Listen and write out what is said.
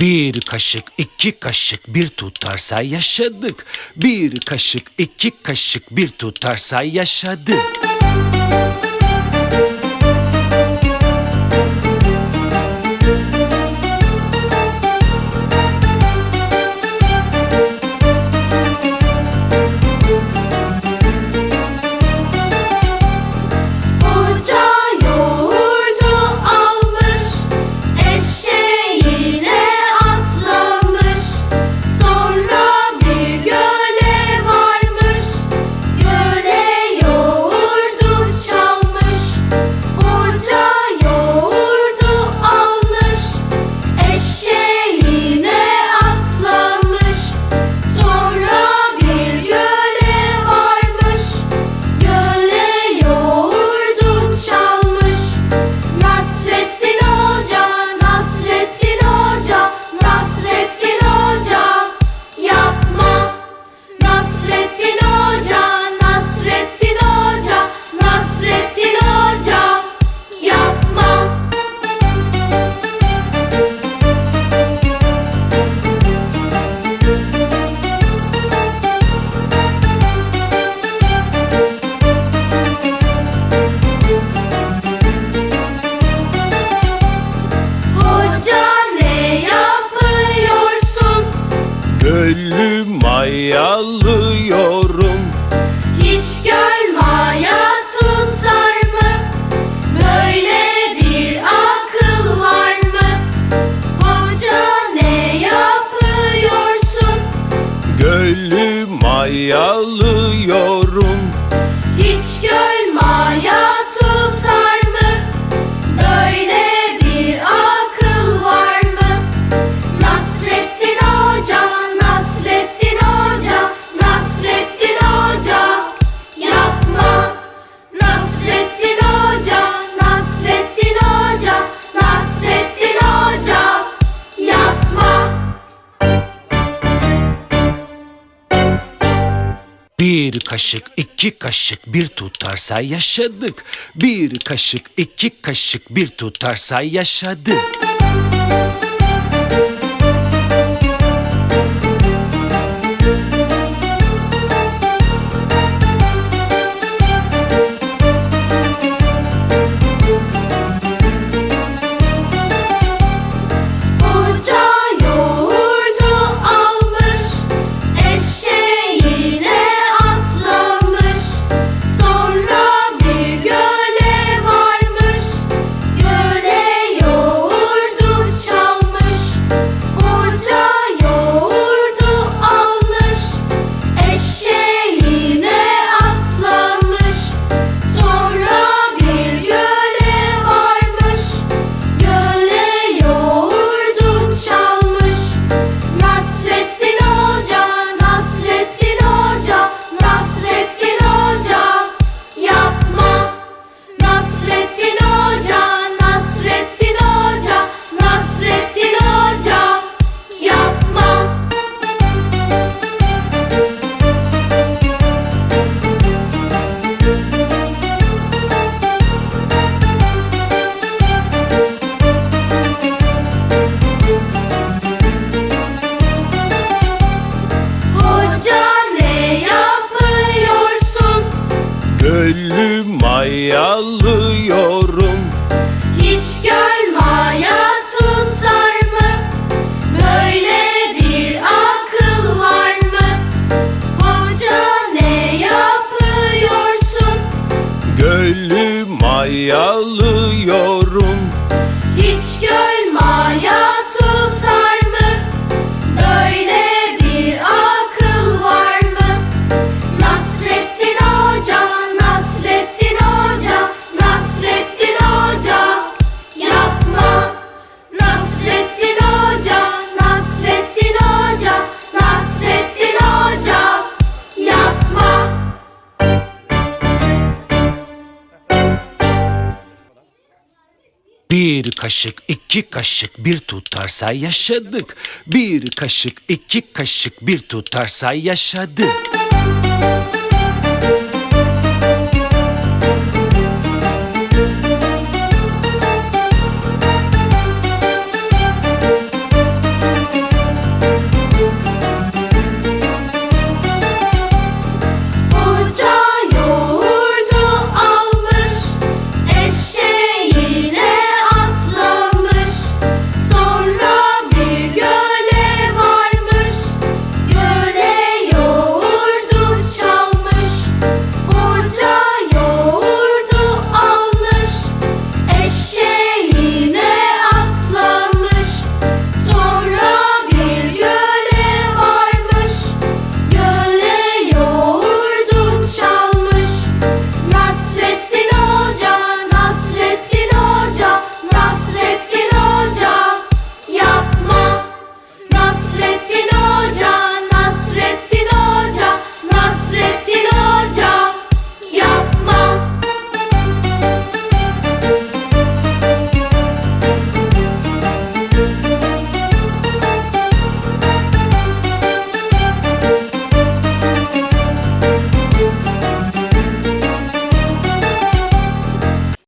Bir kaşık iki kaşık bir tutarsa yaşadık. Bir kaşık iki kaşık bir tutarsa yaşadık. ölüm mayalıyorum Hiç gör maya tutar mı? Böyle bir akıl var mı? Hoca ne yapıyorsun? Gölü mayalı Bir kaşık, iki kaşık, bir tutarsa yaşadık. Bir kaşık, iki kaşık, bir tutarsa yaşadık. Çölü mayalıyorum Hiç gör Bir kaşık iki kaşık bir tutarsa yaşadık. Bir kaşık iki kaşık bir tutarsa yaşadık.